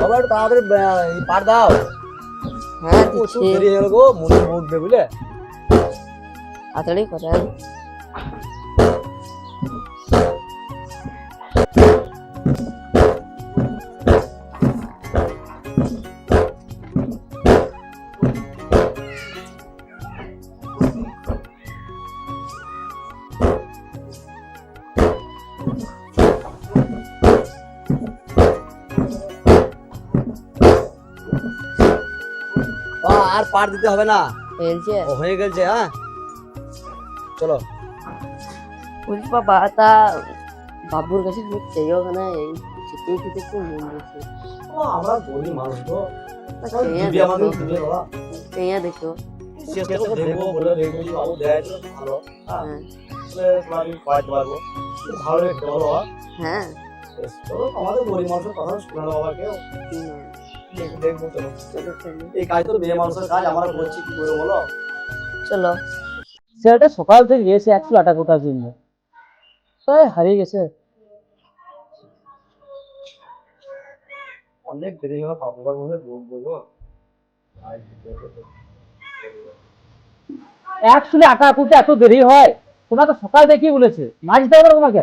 বাবা একটু তাড়াতাড়ি পার দাও। হ্যাঁ প্রচুর দেরি হয়ে গেল গো মনে উঠবে বুঝলে? তাড়াতাড়ি করেন। আর পার দিতে হবে না। হয়েছে ও হয়ে গেছে হ্যাঁ। চলো। বলছি বাবা তা বাবুর কাছে তুমি চেয়েও না এই চিকেন খেতে একটু মন ও, আমরা গরিব মানুষ তো। দেখো। চেষ্টা করে দেখব বলে যদি বাবু দেয় ভালো হ্যাঁ। হ্যাঁ। তাহলে তোমার আমি খাওয়াইতে পারব। ভালো রেখে দেবো হ্যাঁ। আমাদের গরিব মানুষের কথা শোনানো বাবা কেউ হুম, দেখ- দেখব চলো চলো চলো এই কাজ তো মেয়ে মানুষের কাজ আমরা করছি কি করে বলো? চলো। ছেলেটা সকাল থেকে গেছে একশো আটা জন্য। হারিয়ে গেছে। অনেক দেরি হবে বাবার মধ্যে বলব একচুয়ালি আটা কুটে এত দেরি হয়? তোমাকে সকাল দেখি বলেছে? মাছ দেবো না তোমাকে?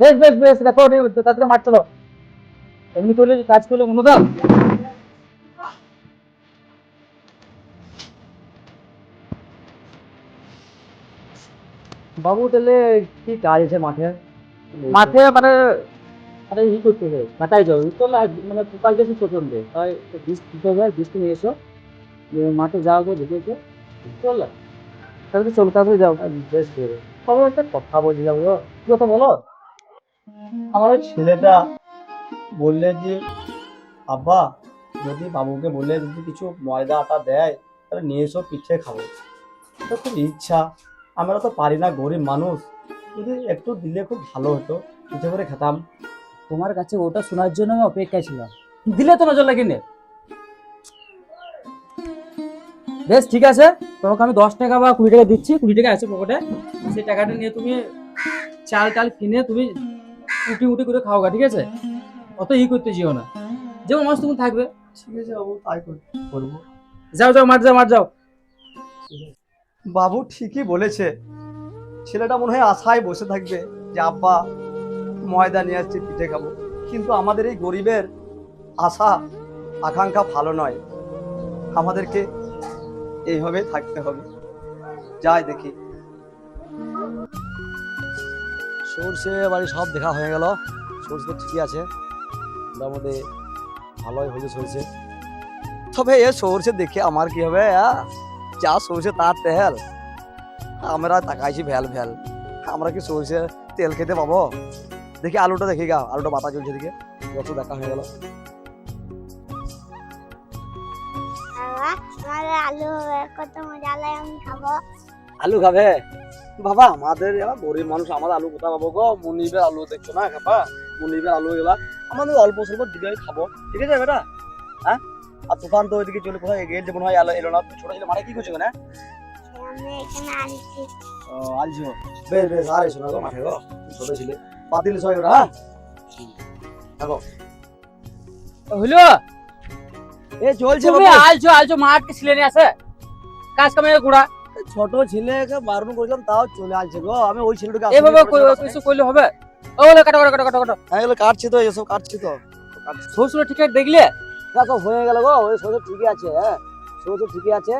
বেশ বেশ বেশ দেখো তাড়াতাড়ি মাঠ চলো এমনি করলে কাজ করলে অনুদান বাবু তাহলে কি কাজ আছে মাঠে মাঠে মানে আরে ই করতে হবে কাটাই যাও তো মানে পোকাল গেছে প্রচণ্ড তাই বীজটা নিয়ে এসো মাঠে যাও গো দেখে এসো চল তাহলে চল তাড়াতাড়ি যাও। বেশ করে তবে একটা কথা বলছিলাম গো। কি কথা বলো? আমার ওই ছেলেটা বললে যে আব্বা যদি বাবুকে বললে যদি কিছু ময়দা আটা দেয় তাহলে নিয়ে এসো পিঠে খাব। তো খুব ইচ্ছা। আমরা তো পারি না গরিব মানুষ। যদি একটু দিলে খুব ভালো হতো পিঠে করে খেতাম। তোমার কাছে ওটা শোনার জন্য আমি অপেক্ষায় ছিলাম। দিলে তো নজর লাগিয়ে বেশ ঠিক আছে। তোমাকে আমি দশ টাকা বা কুড়ি টাকা দিচ্ছি। কুড়ি টাকা আছে পকেটে। সেই টাকাটা নিয়ে তুমি চাল টাল কিনে তুমি উটি উটি করে খাও গা ঠিক আছে? অত ই করতে যেও না। যেমন মাছ তুমি থাকবে। ঠিক আছে বাবু তাই কর- করব। যাও যাও মাঠ যাও মাঠ যাও। বাবু ঠিকই বলেছে। ছেলেটা মনে হয় আশায় বসে থাকবে যে আব্বা ময়দা নিয়ে আসছে পিঠে খাব। কিন্তু আমাদের এই গরিবের আশা আকাঙ্ক্ষা ভালো নয়। আমাদেরকে এইভাবে থাকতে হবে। যাই দেখি। সর্ষে বাড়ি সব দেখা হয়ে গেল। সর্ষে ঠিকই আছে। মোটামুটি ভালোই হয়েছে সর্ষে। তবে এ সর্ষে দেখে আমার কি হবে? যা সরষে তার তেল। আমরা তাকাইছি ভ্যাল ভ্যাল আমরা কি সরষে তেল খেতে পাবো? দেখি আলুটা দেখি গা, আলুটা বাতা চলছে দিকে যত দেখা হয়ে গেল। আলু কত মজা লাগে আমি খাব। আলু খাবে? বাবা আমাদের গরিব মানুষ আমাদের আলু কোথা পাবো গো? মুনিবের আলু দেখছ না খাপা মুনিবের আলু এগুলা আমাদের অল্প স্বল্প দিবে খাব। ঠিক আছে বেটা? হ্যাঁ? আর তুফান তো ওইদিকে চলে কোথায়? গেছে মনে হয় এলো এলো না। ছোট ছেলে মানে কি করছ না ও আলছো বেশ বেশ আর এসো না গো মাঠে গো। ছোট ছেলে। বাতিল সবাই ওটা হ্যাঁ? হইল? এ চলছে তুমি। আলছো আলছো মাঠকে ছিলে নিয়ে আসে? কাজ কামে গুড়া ছোট ছেলেকে বারণ করেছিলাম তাও চলে আসছে গো। আমি ওই ছেলেটাকে এ বাবা আসলে কিছু করলে হবে? ও বলে কাটো কাটো কাটো কাটো। হ্যাঁ এগুলো কাটছি তো এসব কাটছি তো। শ্বশুর ঠিক দেখলে? দেখো হয়ে গেল গো ওই সোজা ঠিকই আছে হ্যাঁ। সোজা ঠিকই আছে।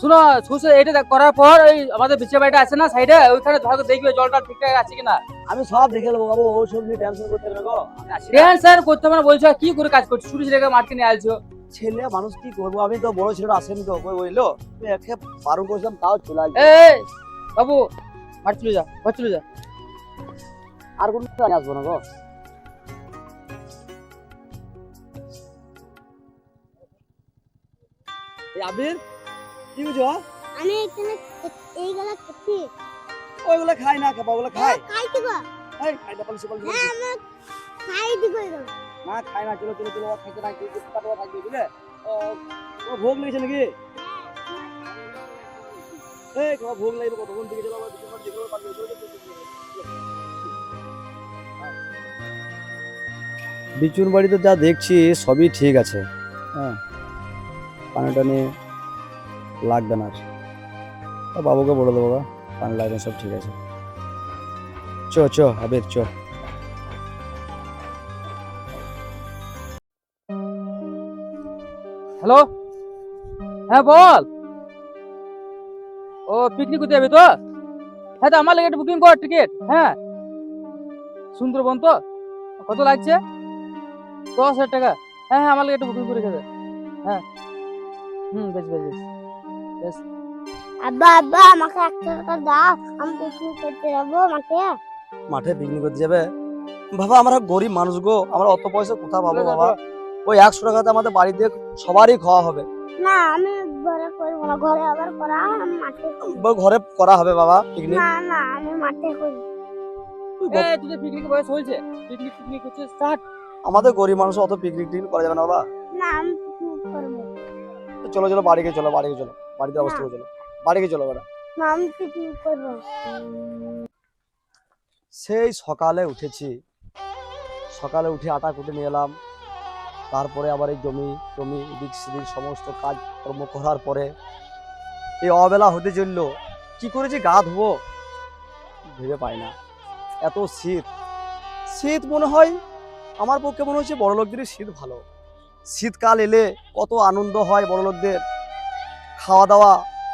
শুনো শ্বশুর এটা করার পর ওই আমাদের বিছে বাড়িটা আছে না সাইডে ওইখানে ধরো দেখবে জলটা ঠিকঠাক আছে কিনা। আমি সব দেখে নেব বাবু ওই সব নিয়ে টেনশন করতে হবে না গো। আমি আছি না। টেনশন করতে মানে বলছো কি করে কাজ করছ? শুরু ছেলেকে মাঠকে নিয়ে আসছো ছেলে মানুষ কি করব? আমি তো বড় ছেলেটা আসেনি তো ওই বলল? একে বারণ করেছিলাম তাও চলে আসবে। এই বাবু মাঠ চলে যা ঘর চলে যা। আর কোনো আসব না গো। আবির কি বুঝো? আমি এখানে এইগুলা খাচ্ছি ওইগুলা খাই না খাবা ওগুলা খাই। হ্যাঁ, খাই দিব। এই খাই না পালিশ পালিশ হ্যাঁ আমি খাই দিব না খাই না চলো চলো চলো খাইতে থাকবে বুঝলে? ও ভোগ লেগেছে নাকি? এই তোমার ভোগ লাগবে কতক্ষণ থেকে? চলো আবার পারবে বিচুর বাড়িতে যা দেখছি সবই ঠিক আছে। হ্যাঁ। পানি টানি লাগবে না আর। বাবুকে বলে দেবো গা, পানি লাগবে সব ঠিক আছে। চ চ আবির চ। হ্যালো? হ্যাঁ বল। ও পিকনিক করতে যাবি তো? হ্যাঁ তো আমার লেগে বুকিং কর টিকিট হ্যাঁ। সুন্দরবন তো? কত লাগছে? দশ হাজার টাকা। হ্যাঁ হ্যাঁ আমার লেগে বুকিং করে দেবে হ্যাঁ। হুম বেশ বেশ বেশ। আব্বা আব্বা আমাকে একশো টাকা দাও। আমি পিকনিক করতে যাব মাঠে। মাঠে পিকনিক করতে যাবে? বাবা আমরা গরিব মানুষ গো। আমরা অত পয়সা কোথা পাবো বাবা? ওই একশো টাকাতে আমাদের বাড়িতে সবারই খাওয়া হবে। না আমি ঘরে করব না। ঘরে আবার করা আমি মাঠে করব। ঘরে করা হবে বাবা পিকনিক না না আমি মাঠে করব এই তুই পিকনিক বয়স হয়েছে? পিকনিক পিকনিক হচ্ছে স্টার্ট। আমাদের গরিব মানুষ অত পিকনিক টিকনিক করা যাবে না বাবা। না আমি পিকনিক করব। তো চলো চলো বাড়িকে চলো বাড়িকে চলো। বাড়িতে অবস্থা করে চলো বাড়িকে চলো বেটা। সেই সকালে উঠেছি। সকালে উঠে আটা কুটে নিয়ে এলাম। তারপরে আবার এই জমি জমি এদিক সেদিক সমস্ত কাজ কর্ম করার পরে এই অবেলা হতে চলল। কি করে যে গা ধোবো? ভেবে পাই না। এত শীত। শীত মনে হয় আমার পক্ষে মনে হচ্ছে বড় লোকদেরই শীত ভালো। শীতকাল এলে কত আনন্দ হয় বড় লোকদের খাওয়া দাওয়া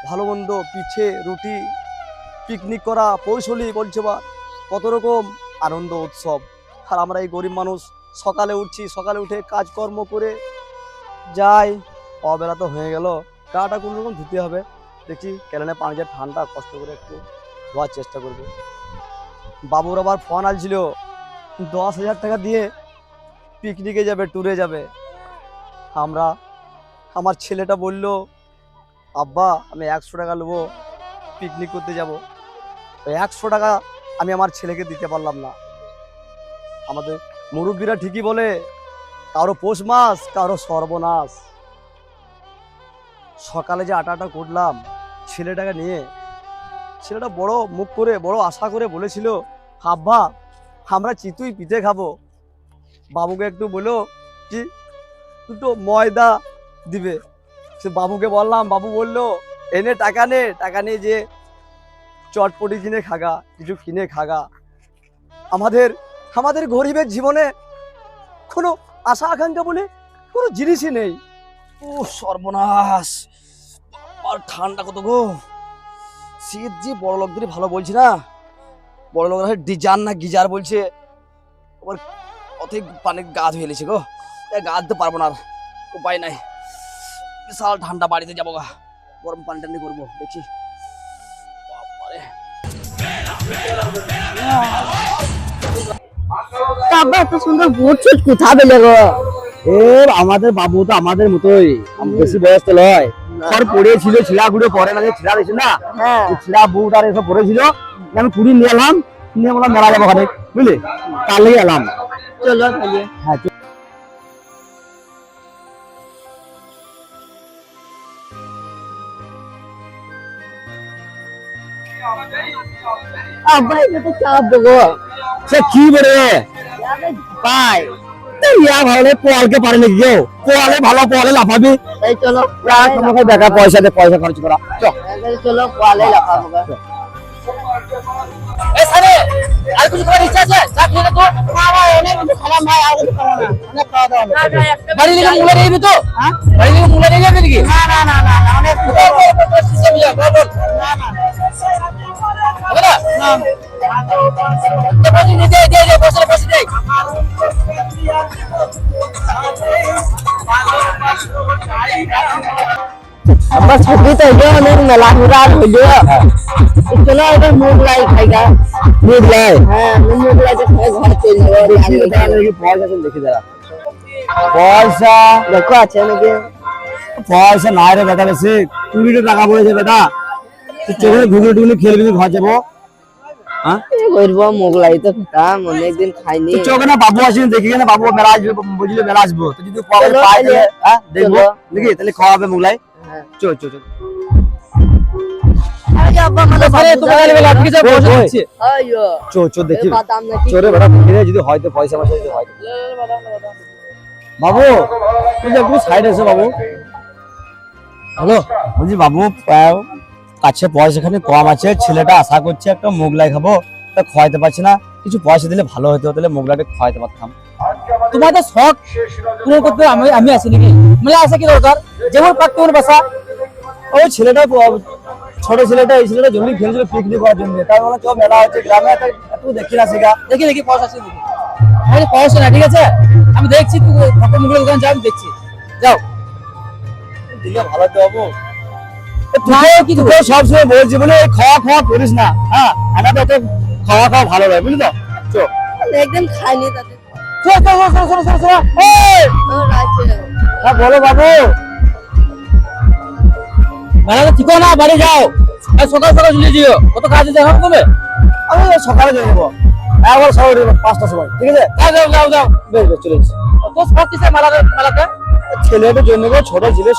ভালো মন্দ, পিঠে, রুটি পিকনিক করা পৌশলি বলছে বা, কত রকম আনন্দ উৎসব। আর আমরা এই গরিব মানুষ, সকালে উঠছি, সকালে উঠে কাজকর্ম করে যাই, অবেলা তো হয়ে গেল, গাটা কোনো রকম ধুতে হবে, দেখি কেরানে পানি যা ঠান্ডা, কষ্ট করে একটু ধোয়ার চেষ্টা করব। বাবুর আবার ফোন আলছিল দশ হাজার টাকা দিয়ে পিকনিকে যাবে ট্যুরে যাবে। আমরা, আমার ছেলেটা বলল আব্বা, আমি একশো টাকা নেব পিকনিক করতে যাব। ওই একশো টাকা আমি আমার ছেলেকে দিতে পারলাম না। আমাদের মুরব্বীরা ঠিকই বলে, কারও পৌষ মাস, কারও সর্বনাশ। সকালে যে আটাটা করলাম, ছেলেটাকে নিয়ে, ছেলেটা বড় মুখ করে, বড় আশা করে বলেছিল, আব্বা, আমরা চিতুই পিঠে খাব। বাবুকে একটু বলো কি? দুটো ময়দা দিবে। সে বাবুকে বললাম, বাবু বলল, এনে টাকা নে, টাকা নিয়ে যে চটপটি কিনে খাগা, কিছু কিনে খাগা। আমাদের আমাদের গরিবের জীবনে কোনো আশা আকাঙ্ক্ষা বলে কোনো জিনিসই নেই। ও সর্বনাশ আর ঠান্ডা কত গো। শীত যে বড় লোকদেরই ভালো বলছি না, বড় লোকরা ডিজার না গিজার বলছে আবার অথই পানি গা ধুয়ে গো। গা ধুতে পারব না আর, উপায় নাই। বিশাল ঠান্ডা বাড়িতে যাব গা। গরম পানি টানি করব দেখি। বাবা এত সুন্দর ছুট কোথা পেলে গো? এ আমাদের বাবু তো আমাদের মতোই। বেশি বয়স তো লয় সর পড়েছিল ছিড়া গুড়ে পরে না যে ছিড়া দিয়েছে না? হ্যাঁ। ছিড়া বুট আর এসব পড়েছিল। আমি কুড়ি নিয়ে এলাম নিয়ে বললাম মেলা যাব ওখানে বুঝলি? কালেই এলাম। চলো তাহলে। হ্যাঁ তো চাপ দেবো সে কি বেরে পাই ইয়া ভালো পোয়ালকে পারে নাকি কেউ পোয়ালে ভালো পোয়ালে লাফাবি এই চলো তোমাকে দেখা পয়সা দে পয়সা খরচ করা চলো পালে লাগাবো এ সারে আর কিছু খাবার ইচ্ছা আছে চা খেয়ে নে তো বাড়ি থেকে মুলা নিয়ে তো বাড়ি থেকে মুলা নিয়ে যাবি নাকি না না না না অনেক হবে না বসে নি, ছুটি তো হইল অনেক মেলা ঘুরা হইল। চলো এবার মুখ লাই খাইগা। মুখ লাই হ্যাঁ খাই ঘর চলে যাব পয়সা তো দেখে দাঁড়া। পয়সা? দেখো আছে নাকি? পয়সা নাই রে বেটা বেশি। কুড়িটা টাকা পড়েছে বেটা। তুই চোখে ঢুকলে ঢুকলে খেলবি ঘর যাব। করব মুখ তো খেতাম অনেকদিন খাইনি। চোখে না বাবু আসিনি দেখি না বাবু মেলা আসবে বুঝলি মেলা আসব। তো যদি হ্যাঁ দেখব। দেখি তাহলে খাওয়াবে মুগলাই হ্যাঁ। আছে চো চো হয় বাবু তুই সাইড এসো বাবু। হ্যালো বলছি বাবু কাছে পয়সা এখানে কম আছে, ছেলেটা আশা করছে একটা মোগলাই খাব, তা খাওয়াইতে পারছি না। কিছু পয়সা দিলে ভালো হতো, তাহলে মোগলাইটা খাওয়াইতে পারতাম। তোমার তো শখ পূরণ করতে আমি আমি আছি নাকি? মানে আসা কি দরকার? যেমন পাক তোমার বাসা। ওই ছেলেটা, ছোট ছেলেটা, এই ছেলেটা জমি খেলছিল পিকনিক করার জন্য। তার মানে কেউ মেলা হচ্ছে, গ্রামে একটা দেখি না সেগা দেখি দেখি, পয়সা আছে দেখি পয়সা না ঠিক আছে? আমি দেখছি তুই ঠাকুর মুখের দোকান যা আমি দেখছি। যাও। দিলে ভালো তো বাবু। কি সবসময় বলছি বলে খাওয়া খাওয়া করিস না। হ্যাঁ তো খাওয়া খাওয়া ভালো লাগে বুঝলি তো? চো। একদম খাইনি তাতে। হ্যাঁ বলো বাবু। ঠিক না বাড়ি যাও। সকাল সকাল চলে যেও। কত কাজ আছে এখন তুমি? আমি সকালে চলে যাব। একবার সকালে পাঁচটার সময় ঠিক আছে? যাও যাও যাও যাও। বেশ বেশ চলে এসেছি তো শখ কিসে মেলাতে মেলাতে? ছেলেটার জন্য ছোট ছেলে